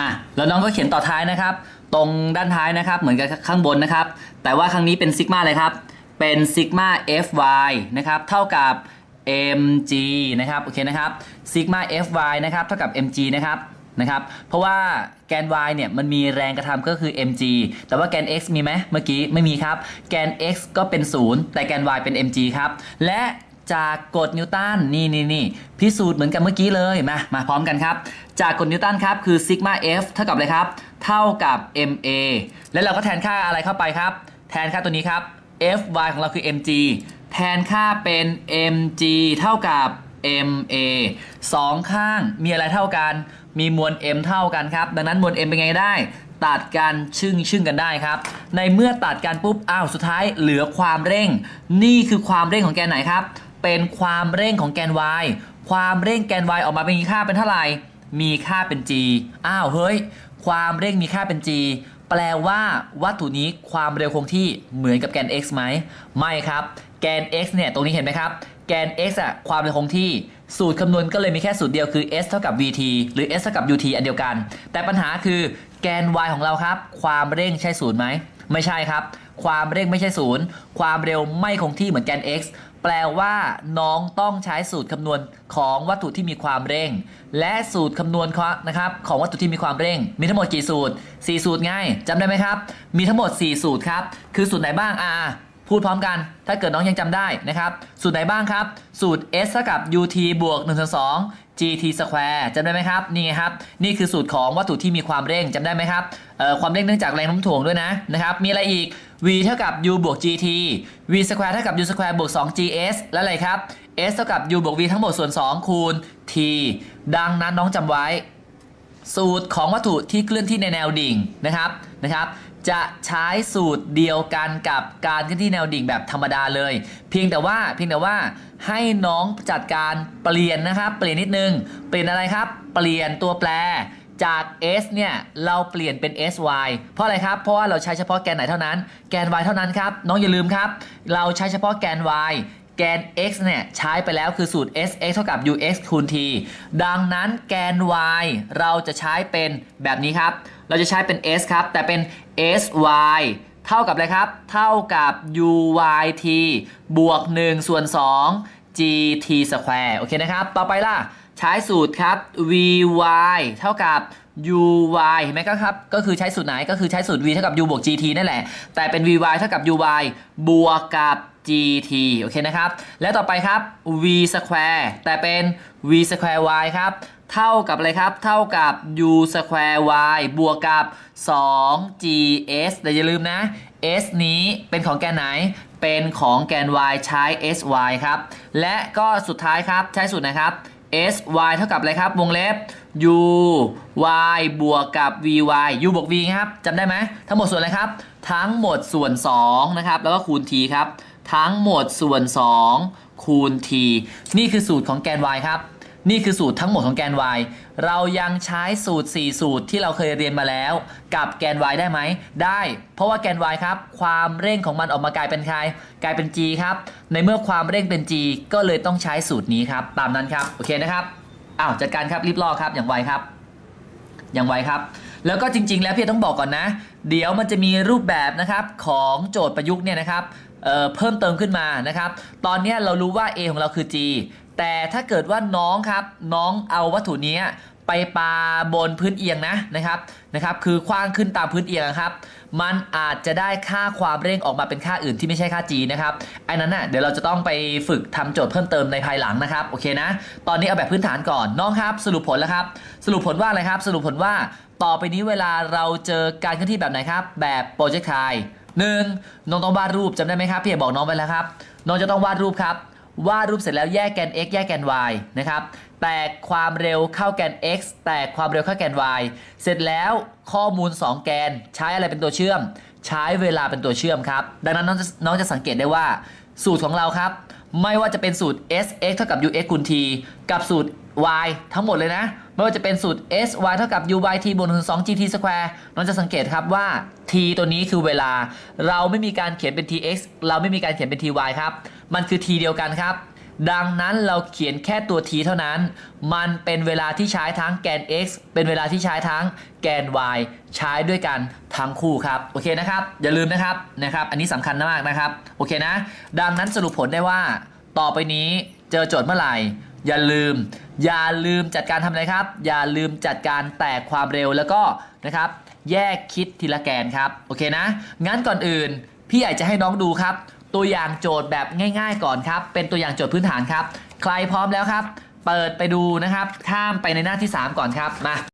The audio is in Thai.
อะแล้วน้องก็เขียนต่อท้ายนะครับ ตรงด้านท้ายนะครับ เหมือนกับข้างบนนะครับ แต่ว่าครั้งนี้เป็นซิกมาเลยครับ เป็นซิกมา fy นะครับ เท่ากับ mg นะครับ โอเคนะครับซิกมา fy นะครับ เท่ากับ mg นะครับนะครับ เพราะว่าแกน y เนี่ยมันมีแรงกระทำก็คือ mg แต่ว่าแกน x มีไหมเมื่อกี้ไม่มีครับ แกน x ก็เป็น 0 แต่แกน y เป็น mg ครับ และ จากกฎนิวตันนี่นี่นี่พิสูจน์เหมือนกับเมื่อกี้เลยมามาพร้อมกันครับ จากกฎนิวตันครับคือซิกมา f เท่ากับอะไรครับ เท่ากับ ma แล้วเราก็แทนค่าอะไรเข้าไปครับ แทนค่าตัวนี้ครับ fy ของเราคือ mg แทนค่าเป็น mg เท่ากับ ma สองข้างมีอะไรเท่ากัน มีมวล m เท่ากันครับ ดังนั้นมวล m เป็นไงได้ ตัดกันชึ่งชึ่งกันได้ครับ ในเมื่อตัดกันปุ๊บ อ้าว สุดท้ายเหลือความเร่ง นี่คือความเร่งของแกนไหนครับ เป็นความเร่งของแกน y ความเร่งแกน y ออกมาเป็นค่าเป็นเท่าไหร่ มีค่าเป็น g อ้าวเฮ้ย ความเร่งมีค่าเป็น g แปลว่าวัตถุนี้ความเร็วคงที่เหมือนกับแกน x ไหม ไม่ครับ แกน x เนี่ยตรงนี้เห็นไหมครับ แกน x อะความเร็วคงที่ สูตรคำนวณก็เลยมีแค่สูตรเดียวคือ s เท่ากับ vt หรือ s เท่ากับ ut อันเดียวกัน แต่ปัญหาคือแกน y ของเราครับ ความเร่งใช่ศูนย์ไหม ไม่ใช่ครับ ความเร่งไม่ใช่ศูนย์ความเร็วไม่คงที่เหมือนแกน x แปลว่าน้องต้องใช้สูตรคำนวณของวัตถุที่มีความเร่ง และสูตรคำนวณนะครับของวัตถุที่มีความเร่ง มีทั้งหมดกี่สูตร 4 สูตรง่ายจำได้ไหมครับ มีทั้งหมด 4 สูตรครับ คือสูตรไหนบ้างอ่าพูดพร้อมกัน ถ้าเกิดน้องยังจำได้นะครับ สูตรไหนบ้างครับ สูตร s เท่ากับ ut บวก1ส่วน2 gt square จำได้ไหมครับ นี่ไงครับ นี่คือสูตรของวัตถุที่มีความเร่งจำได้ไหมครับความเร่งเนื่องจากแรงโน้มถ่วงด้วยนะนะครับ มีอะไรอีก v เท่ากับ u บวก gt v square เท่ากับ u square บวก 2gs และอะไรครับ s เท่ากับ u บวก v ทั้งหมดส่วน 2 คูณ t ดังนั้นน้องจำไว้ สูตรของวัตถุที่เคลื่อนที่ในแนวดิ่งนะครับนะครับ จะใช้สูตรเดียวกันกับการเคลื่อนที่แนวดิ่งแบบธรรมดาเลย เพียงแต่ว่าเพียงแต่ว่าให้น้องจัดการเปลี่ยนนะครับเปลี่ยนนิดนึง เปลี่ยนอะไรครับ เปลี่ยนตัวแปรจาก s เนี่ยเราเปลี่ยนเป็น sy เพราะอะไรครับ เพราะว่าเราใช้เฉพาะแกนไหนเท่านั้น แกน y เท่านั้นครับ น้องอย่าลืมครับ เราใช้เฉพาะแกน y แกน x เนี่ยใช้ไปแล้วคือสูตร sx เท่ากับ ux คูณ t ดังนั้นแกน y เราจะใช้เป็นแบบนี้ครับ เราจะใช้เป็น s ครับ แต่เป็น sy เท่ากับอะไรครับ เท่ากับ uyt บวก 1 ส่วน 2 gt square โอเคนะครับ ต่อไปล่ะ ใช้สูตรครับ vy เท่ากับ uy เห็นไหมครับ ก็คือใช้สูตรไหน ก็คือใช้สูตร v เท่ากับ u บวก gt นั่นแหละ แต่เป็น vy เท่ากับ uy บวกกับ gt โอเคนะครับ และต่อไปครับ v square แต่เป็น v square y ครับ เท่ากับอะไรครับ เท่ากับ u square y บวกกับ 2gs แต่อย่าลืมนะ s นี้เป็นของแกนไหน เป็นของแกน y ใช้ sy ครับ และก็สุดท้ายครับ ใช้สูตรนะครับ sy เท่ากับอะไรครับ วงเล็บ u y บวกกับ vy u บวก v ครับจำได้ไหม ทั้งหมดส่วนอะไรครับ ทั้งหมดส่วน 2 นะครับ แล้วก็คูณ t ครับ ทั้งหมดส่วน 2 คูณ t นี่คือสูตรของแกน y ครับ นี่คือสูตรทั้งหมดของแกน y เรายังใช้สูตร 4 สูตรที่เราเคยเรียนมาแล้ว กับแกน y ได้ไหม ได้ เพราะว่าแกน y ครับ ความเร่งของมันออกมากลายเป็นใคร กลายเป็น g ครับ ในเมื่อความเร่งเป็น g ก็เลยต้องใช้สูตรนี้ครับ ตามนั้นครับ โอเคนะครับ อ้าวจัดการครับรีบลอกครับอย่างไวครับ อย่างไวครับแล้วก็จริงๆ แล้วพี่ต้องบอกก่อนนะ เดี๋ยวมันจะมีรูปแบบนะครับของโจทย์ประยุกต์เนี่ยนะครับ เเพิ่มเติมขึ้นมานะครับ ตอนนี้เรารู้ว่า A ของเราคือ G แต่ถ้าเกิดว่าน้องครับน้องเอาวัตถุนี้ไปปาบนพื้นเอียงนะนะครับนะครับ คือคว้างขึ้นตามพื้นเอียงครับ มันอาจจะได้ค่าความเร่งออกมาเป็นค่าอื่นที่ไม่ใช่ค่า g นะครับไอ้นั้นน่ะเดี๋ยวเราจะต้องไปฝึกทำโจทย์เพิ่มเติมในภายหลังนะครับโอเคนะ ตอนนี้เอาแบบพื้นฐานก่อนน้องครับ สรุปผลแล้วครับ สรุปผลว่าอะไรครับ สรุปผลว่า ต่อไปนี้เวลาเราเจอการเคลื่อนที่แบบไหนครับ แบบโปรเจกต์ไท หนึ่งน้องต้องวาดรูปจำได้ไหมครับพี่บอกน้องไปแล้วครับ น้องจะต้องวาดรูปครับ วาดรูปเสร็จแล้วแยกแกน x แยกแกน y นะครับ แตกความเร็วเข้าแกน x แตกความเร็วเข้าแกน y เสร็จแล้วข้อมูล 2 แกนใช้อะไรเป็นตัวเชื่อม ใช้เวลาเป็นตัวเชื่อมครับ ดังนั้นน้องจะน้องจะสังเกตได้ว่า สูตรของเราครับ ไม่ว่าจะเป็นสูตร s x เท่ากับ u x คูณ t กับสูตร y ทั้งหมดเลยนะ ไม่ว่าจะเป็นสูตร s y เท่ากับ u y t บวกถึง2 g t square น้องจะสังเกตครับว่า t ตัวนี้คือเวลา เราไม่มีการเขียนเป็น t x เราไม่มีการเขียนเป็น t y ครับ มันคือ t เดียวกันครับ ดังนั้นเราเขียนแค่ตัว t เท่านั้น มันเป็นเวลาที่ใช้ทั้งแกน x เป็นเวลาที่ใช้ทั้งแกน y ใช้ด้วยกันทั้งคู่ครับ โอเคนะครับ อย่าลืมนะครับ นะครับ อันนี้สำคัญมากนะครับ โอเคนะ ดังนั้นสรุปผลได้ว่า ต่อไปนี้เจอโจทย์เมื่อไหร่ อย่าลืม อย่าลืมจัดการทำอะไรครับ อย่าลืมจัดการแตกความเร็วแล้วก็นะครับ แยกคิดทีละแกนครับ โอเคนะ งั้นก่อนอื่น พี่อยากจะให้น้องดูครับ ตัวอย่างโจทย์แบบง่าย ๆ ก่อนครับ เป็นตัวอย่างโจทย์พื้นฐานครับ ใครพร้อมแล้วครับ เปิดไปดูนะครับ ข้ามไปในหน้าที่ 3 ก่อนครับ มา